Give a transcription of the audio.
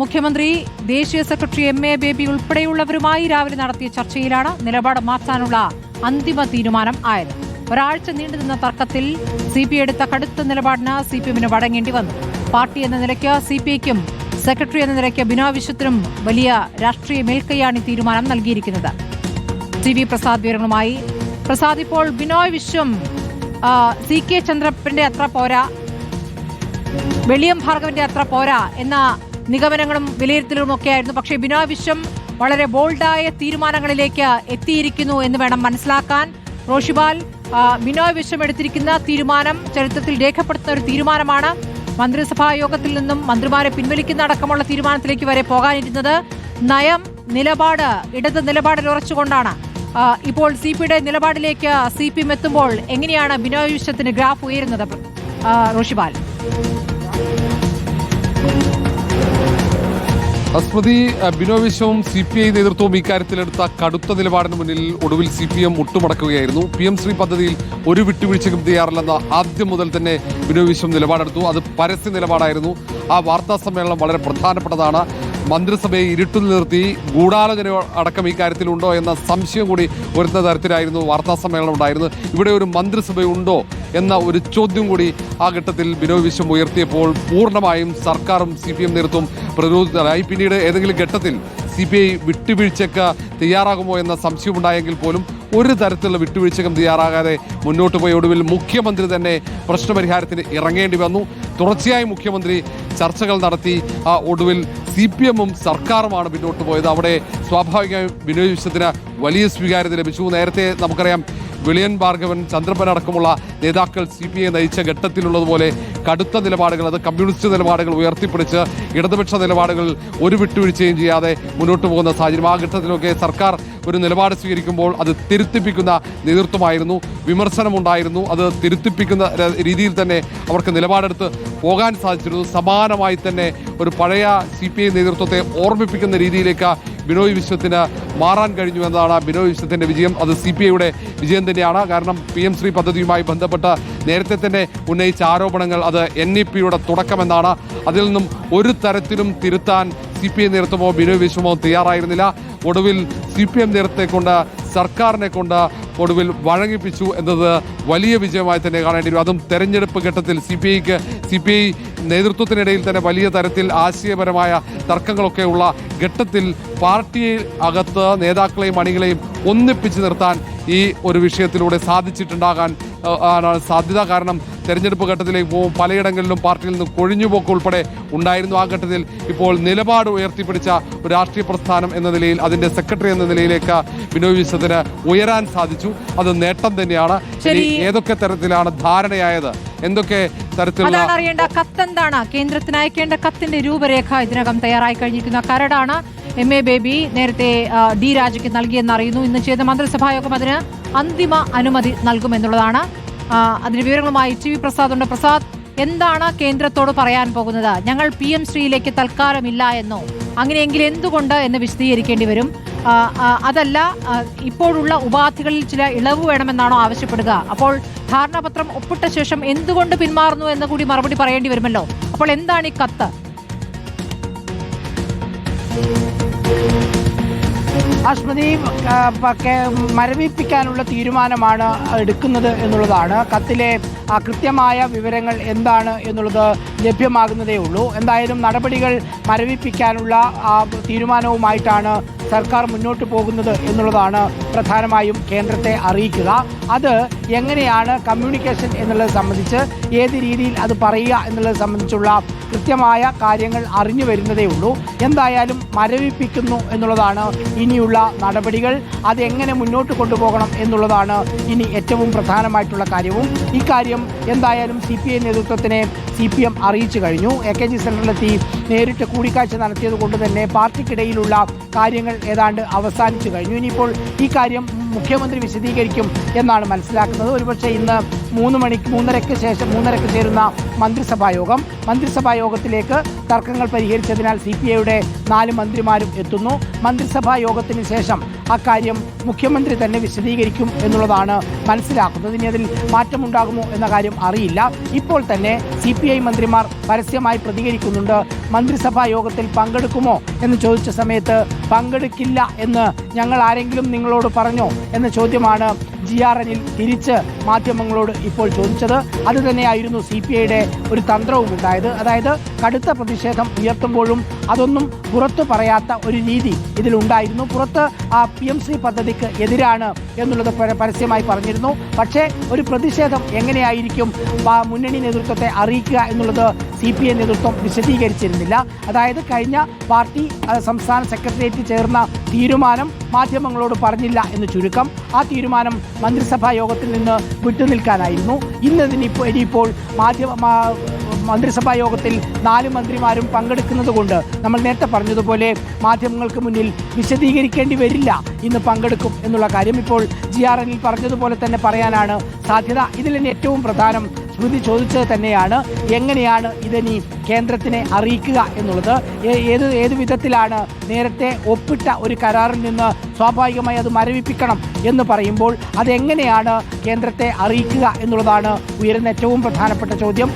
മുഖ്യമന്ത്രി ദേശീയ secretary M A Baby ഉൾപ്പെടെയുള്ളവരുമായി രാവിലെ നടത്തിയ ചർച്ചയിലാണ് നിലപാട് മാറ്റാനുള്ള അന്തിമ തീരുമാനം ആയത്. ഒരാഴ്ച നീണ്ടുനിന്ന തർക്കത്തിൽ സി പി എടുത്ത കടുത്ത നിലപാടിന് സി പി എമ്മിന് വഴങ്ങേണ്ടി വന്നു. പാർട്ടി എന്ന നിലയ്ക്ക് സി പി ഐക്കും സെക്രട്ടറി എന്ന നിലയ്ക്ക് ബിനോയ് വിശ്വത്തിനും വലിയ രാഷ്ട്രീയ മേൽക്കൈയാണ് ഈ തീരുമാനം നൽകിയിരിക്കുന്നത്. ടി വി പ്രസാദ് വിവരങ്ങളുമായി. പ്രസാദ് ഇപ്പോൾ ബിനോയ് വിശ്വം സി കെ ചന്ദ്രപ്പന്റെ അത്ര പോരാ വെളിയം ഭാർഗവന്റെ അത്ര പോരാ എന്ന നിഗമനങ്ങളും വിലയിരുത്തലുകളും ഒക്കെയായിരുന്നു പക്ഷേ ബിനോയ് വിശ്വം വളരെ ബോൾഡായ തീരുമാനങ്ങളിലേക്ക് എത്തിയിരിക്കുന്നു എന്ന് വേണം മനസ്സിലാക്കാൻ. റോഷിബാൽ ബിനോയ് വിശ്വം എടുത്തിരിക്കുന്ന തീരുമാനം ചരിത്രത്തിൽ രേഖപ്പെടുത്തുന്ന ഒരു തീരുമാനമാണ് മന്ത്രിസഭാ യോഗത്തിൽ നിന്നും മന്ത്രിമാരെ പിൻവലിക്കുന്ന അടക്കമുള്ള തീരുമാനത്തിലേക്ക് വരെ പോകാനിരുന്നത്. നയം നിലപാട് ഇടത് നിലപാടിൽ ഉറച്ചുകൊണ്ടാണ്. ഇപ്പോൾ സി പിയുടെ നിലപാടിലേക്ക് സി പി എം എത്തുമ്പോൾ എങ്ങനെയാണ് ബിനോയ് വിശ്വത്തിന് ഗ്രാഫ് ഉയരുന്നത് റോഷിബാൽ? സ്മൃതി അഹ് ബിനോയ് വിശ്വവും സി പി ഐ നേതൃത്വവും ഇക്കാര്യത്തിലെടുത്ത കടുത്ത നിലപാടിന് മുന്നിൽ ഒടുവിൽ സി പി എം മുട്ടുമടക്കുകയായിരുന്നു പി എം ശ്രീ പദ്ധതിയിൽ ഒരു വിട്ടുവീഴ്ചയ്ക്കും തയ്യാറില്ലെന്ന ആദ്യം മുതൽ തന്നെ ബിനോവിശ്വം നിലപാടെടുത്തു. അത് പരസ്യ നിലപാടായിരുന്നു. ആ വാർത്താ സമ്മേളനം വളരെ പ്രധാനപ്പെട്ടതാണ്. മന്ത്രിസഭയെ ഇരുട്ടിൽ നിർത്തി ഗൂഢാലോചന അടക്കം ഈ കാര്യത്തിലുണ്ടോ എന്ന സംശയം കൂടി വരുന്ന തരത്തിലായിരുന്നു വാർത്താ സമ്മേളനം ഉണ്ടായിരുന്നത്. ഇവിടെ ഒരു മന്ത്രിസഭയുണ്ടോ എന്ന ഒരു ചോദ്യം കൂടി ആ ഘട്ടത്തിൽ ബിനോയ് വിശ്വം ഉയർത്തിയപ്പോൾ പൂർണമായും സർക്കാരും സി പി എം നേതൃത്വം പ്രതിരോധിച്ചതായി പിന്നീട് ഏതെങ്കിലും ഘട്ടത്തിൽ സി പി ഐ വിട്ടുവീഴ്ചയ്ക്ക് തയ്യാറാകുമോ എന്ന സംശയമുണ്ടായെങ്കിൽ പോലും ഒരു തരത്തിലുള്ള വിട്ടുവീഴ്ചക്കും തയ്യാറാകാതെ മുന്നോട്ട് പോയ ഒടുവിൽ മുഖ്യമന്ത്രി തന്നെ പ്രശ്നപരിഹാരത്തിന് ഇറങ്ങേണ്ടി വന്നു. തുടർച്ചയായി മുഖ്യമന്ത്രി ചർച്ചകൾ നടത്തി. ആ ഒടുവിൽ സി പി എമ്മും സർക്കാരുമാണ് മുന്നോട്ട് പോയത്. അവിടെ സ്വാഭാവികമായും വിനോദ് വിശ്വത്തിന് വലിയ സ്വീകാര്യത ലഭിച്ചു. നേരത്തെ നമുക്കറിയാം വിളിയൻ ഭാർഗവൻ ചന്ദ്രപ്പൻ അടക്കമുള്ള നേതാക്കൾ സി പി ഐ നയിച്ച ഘട്ടത്തിലുള്ളതുപോലെ കടുത്ത നിലപാടുകൾ അത് കമ്മ്യൂണിസ്റ്റ് നിലപാടുകൾ ഉയർത്തിപ്പിടിച്ച് ഇടതുപക്ഷ നിലപാടുകൾ ഒരു വിട്ടുവീഴ്ചയും ചെയ്യാതെ മുന്നോട്ട് പോകുന്ന സാഹചര്യം. ആ ഘട്ടത്തിലൊക്കെ സർക്കാർ ഒരു നിലപാട് സ്വീകരിക്കുമ്പോൾ അത് തിരുത്തിപ്പിക്കുന്ന നേതൃത്വമായിരുന്നു. വിമർശനമുണ്ടായിരുന്നു. അത് തിരുത്തിപ്പിക്കുന്ന രീതിയിൽ തന്നെ അവർക്ക് നിലപാടെടുത്ത് പോകാൻ സാധിച്ചിരുന്നു. സമാനമായി തന്നെ ഒരു പഴയ സി പി ഐ നേതൃത്വത്തെ ഓർമ്മിപ്പിക്കുന്ന രീതിയിലേക്ക് ബിനോയ് വിശ്വത്തിന് മാറാൻ കഴിഞ്ഞു എന്നതാണ് ബിനോയ് വിശ്വത്തിന്റെ വിജയം. അത് സി പി ഐയുടെ വിജയം തന്നെയാണ്. കാരണം പി എം ശ്രീ പദ്ധതിയുമായി ബന്ധപ്പെട്ട് നേരത്തെ തന്നെ ഉന്നയിച്ച ആരോപണങ്ങൾ അത് എൻ ഇ പിയുടെ തുടക്കമെന്നാണ്. അതിൽ നിന്നും ഒരു തരത്തിലും തിരുത്താൻ സി പി ഐ നേതൃത്വമോ ബിനോയ് വിശ്വമോ തയ്യാറായിരുന്നില്ല. ഒടുവിൽ സി പി എം നേതൃത്വത്തെ കൊണ്ട് സർക്കാരിനെ കൊണ്ട് ഒടുവിൽ വഴങ്ങിപ്പിച്ചു എന്നത് വലിയ വിജയമായി തന്നെ കാണേണ്ടി വരും. അതും തെരഞ്ഞെടുപ്പ് ഘട്ടത്തിൽ സി പി ഐക്ക് സി പി ഐ നേതൃത്വത്തിനിടയിൽ തന്നെ വലിയ തരത്തിൽ ആശയപരമായ തർക്കങ്ങളൊക്കെ ഉള്ള ഘട്ടത്തിൽ പാർട്ടി അകത്ത് നേതാക്കളെയും അണികളെയും ഒന്നിപ്പിച്ച് നിർത്താൻ ഈ ഒരു വിഷയത്തിലൂടെ സാധിച്ചിട്ടുണ്ടാകാൻ സാധ്യത. കാരണം തെരഞ്ഞെടുപ്പ് ഘട്ടത്തിലേക്ക് പോകും പലയിടങ്ങളിലും പാർട്ടിയിൽ നിന്ന് കൊഴിഞ്ഞുപോക്ക് ഉൾപ്പെടെ ഉണ്ടായിരുന്നു. ആ ഘട്ടത്തിൽ ഇപ്പോൾ നിലപാട് ഉയർത്തിപ്പിടിച്ച ഒരു രാഷ്ട്രീയ പ്രസ്ഥാനം എന്ന നിലയിൽ അതിന്റെ സെക്രട്ടറി എന്ന നിലയിലേക്ക് ബിനോയ് വിശ്വത്തിന് ഉയരാൻ സാധിച്ചു. അത് നേട്ടം തന്നെയാണ്. ശരി. ഏതൊക്കെ തരത്തിലാണ് ധാരണയായത്? എന്തൊക്കെ തരത്തിലുള്ള അറിയേണ്ട കത്ത് എന്താണ്? കേന്ദ്രത്തിന് അയക്കേണ്ട കത്തിന്റെ രൂപരേഖ ഇതിനകം തയ്യാറായി കഴിഞ്ഞിരിക്കുന്ന. കരടാണ് എം എ ബേബി നേരത്തെ ഡി രാജയ്ക്ക് നൽകിയെന്ന് അറിയുന്നു ഇന്ന് ചെയ്ത മന്ത്രിസഭാ യോഗം അതിന് അന്തിമ അനുമതി നൽകുമെന്നുള്ളതാണ്. അതിന് വിവരങ്ങളുമായി ടി വി പ്രസാദ് ഉണ്ട് പ്രസാദ് എന്താണ് കേന്ദ്രത്തോട് പറയാൻ പോകുന്നത്? ഞങ്ങൾ പി എം ശ്രീയിലേക്ക് തൽക്കാലമില്ല എന്നോ അങ്ങനെയെങ്കിൽ എന്തുകൊണ്ട് എന്ന് വിശദീകരിക്കേണ്ടി വരും. അതല്ല ഇപ്പോഴുള്ള ഉപാധികളിൽ ചില ഇളവ് വേണമെന്നാണോ ആവശ്യപ്പെടുക. അപ്പോൾ ധാരണാപത്രം ഒപ്പിട്ട ശേഷം എന്തുകൊണ്ട് പിന്മാറുന്നു എന്ന് കൂടി മറുപടി പറയേണ്ടി വരുമല്ലോ. അപ്പോൾ എന്താണ് ഈ കത്ത്? പ- മരവിപ്പിക്കാനുള്ള തീരുമാനമാണ് എടുക്കുന്നത് എന്നുള്ളതാണ്. കത്തിലെ കൃത്യമായ വിവരങ്ങൾ എന്താണ് എന്നുള്ളത് ലഭ്യമാകുന്നതേ ഉള്ളൂ. എന്തായാലും നടപടികൾ മരവിപ്പിക്കാനുള്ള തീരുമാനവുമായിട്ടാണ് സർക്കാർ മുന്നോട്ട് പോകുന്നത് എന്നുള്ളതാണ് പ്രധാനമായും കേന്ദ്രത്തെ അറിയിക്കുക. അത് എങ്ങനെയാണ് കമ്മ്യൂണിക്കേഷൻ എന്നുള്ളത് സംബന്ധിച്ച് ഏത് രീതിയിൽ അത് പറയുക എന്നുള്ളത് സംബന്ധിച്ചുള്ള കൃത്യമായ കാര്യങ്ങൾ അറിഞ്ഞു വരുന്നതേ ഉള്ളൂ. എന്തായാലും മരവിപ്പിക്കുന്നു എന്നുള്ളതാണ് ഇനിയുള്ള നടപടികൾ. അതെങ്ങനെ മുന്നോട്ട് കൊണ്ടുപോകണം എന്നുള്ളതാണ് ഇനി ഏറ്റവും പ്രധാനമായിട്ടുള്ള കാര്യവും. ഇക്കാര്യം എന്തായാലും സി പി ഐ നേതൃത്വത്തിനെ സി പി എം അറിയിച്ചു കഴിഞ്ഞു. എ കെ ജി സെന്ററിലെത്തി നേരിട്ട് കൂടിക്കാഴ്ച നടത്തിയത് കൊണ്ട് തന്നെ പാർട്ടിക്കിടയിലുള്ള കാര്യങ്ങൾ ഏതാണ്ട് അവസാനിച്ചു കഴിഞ്ഞു. ഇനിയിപ്പോൾ ഈ കാര്യം മുഖ്യമന്ത്രി വിശദീകരിക്കും എന്നാണ് മനസ്സിലാക്കുന്നത്. ഒരുപക്ഷെ ഇന്ന് മൂന്ന് മണിക്ക് മൂന്നരയ്ക്ക് ശേഷം മൂന്നരയ്ക്ക് ചേരുന്ന മന്ത്രിസഭാ യോഗം മന്ത്രിസഭാ യോഗത്തിലേക്ക് തർക്കങ്ങൾ പരിഹരിച്ചതിനാൽ സി പി ഐയുടെ നാല് മന്ത്രിമാരും എത്തുന്നു. മന്ത്രിസഭാ യോഗത്തിന് ശേഷം അക്കാര്യം മുഖ്യമന്ത്രി തന്നെ വിശദീകരിക്കും എന്നുള്ളതാണ് മനസ്സിലാക്കുന്നത്. ഇനി അതിൽ മാറ്റമുണ്ടാകുമോ എന്ന കാര്യം അറിയില്ല. ഇപ്പോൾ തന്നെ സി പി ഐ മന്ത്രിമാർ പരസ്യമായി പ്രതികരിക്കുന്നുണ്ട്. മന്ത്രിസഭാ യോഗത്തിൽ പങ്കെടുക്കുമോ എന്ന് ചോദിച്ച സമയത്ത് പങ്കെടുക്കില്ല എന്ന് ഞങ്ങൾ ആരെങ്കിലും നിങ്ങളോട് പറഞ്ഞോ എന്ന ചോദ്യമാണ് ജി ആർ എനിൽ തിരിച്ച് മാധ്യമങ്ങളോട് ഇപ്പോൾ ചോദിച്ചത് അത് തന്നെയായിരുന്നു സി പി ഐയുടെ ഒരു തന്ത്രവും ഉണ്ടായത്. അതായത് കടുത്ത പ്രതിഷേധം ഉയർത്തുമ്പോഴും അതൊന്നും പുറത്തു പറയാത്ത ഒരു രീതി ഇതിലുണ്ടായിരുന്നു പുറത്ത് ആ പി എം സി പദ്ധതിക്ക് എതിരാണ് എന്നുള്ളത് പരസ്യമായി പറഞ്ഞിരുന്നു. പക്ഷേ ഒരു പ്രതിഷേധം എങ്ങനെയായിരിക്കും മുന്നണി നേതൃത്വത്തെ അറിയിക്കുക എന്നുള്ളത് സി പി ഐ നേതൃത്വം വിശദീകരിച്ചിരുന്നില്ല. അതായത് കഴിഞ്ഞ പാർട്ടി സംസ്ഥാന സെക്രട്ടേറിയറ്റ് ചേർന്ന തീരുമാനം മാധ്യമങ്ങളോട് പറഞ്ഞില്ല എന്ന് ചുരുക്കം ആ തീരുമാനം മന്ത്രിസഭാ യോഗത്തിൽ നിന്ന് വിട്ടുനിൽക്കാനായിരുന്നു. ഇന്നതിന് ഇപ്പോൾ ഇനിയിപ്പോൾ മാധ്യമ മന്ത്രിസഭാ യോഗത്തിൽ നാല് മന്ത്രിമാരും പങ്കെടുക്കുന്നത് കൊണ്ട് നമ്മൾ നേരത്തെ പറഞ്ഞതുപോലെ മാധ്യമങ്ങൾക്ക് മുന്നിൽ വിശദീകരിക്കേണ്ടി വരില്ല. ഇന്ന് പങ്കെടുക്കും എന്നുള്ള കാര്യം ഇപ്പോൾ ജി ആർ എനിൽ പറഞ്ഞതുപോലെ തന്നെ പറയാനാണ് സാധ്യത. ഇതിൽ തന്നെ ഏറ്റവും പ്രധാനം സ്മൃതി ചോദിച്ചത് തന്നെയാണ്. എങ്ങനെയാണ് ഇതിനി കേന്ദ്രത്തിനെ അറിയിക്കുക എന്നുള്ളത്? ഏത് ഏത് വിധത്തിലാണ് നേരത്തെ ഒപ്പിട്ട ഒരു കരാറിൽ നിന്ന് സ്വാഭാവികമായി അത് മരവിപ്പിക്കണം എന്ന് പറയുമ്പോൾ അതെങ്ങനെയാണ് കേന്ദ്രത്തെ അറിയിക്കുക എന്നുള്ളതാണ് ഉയരുന്ന ഏറ്റവും പ്രധാനപ്പെട്ട ചോദ്യം.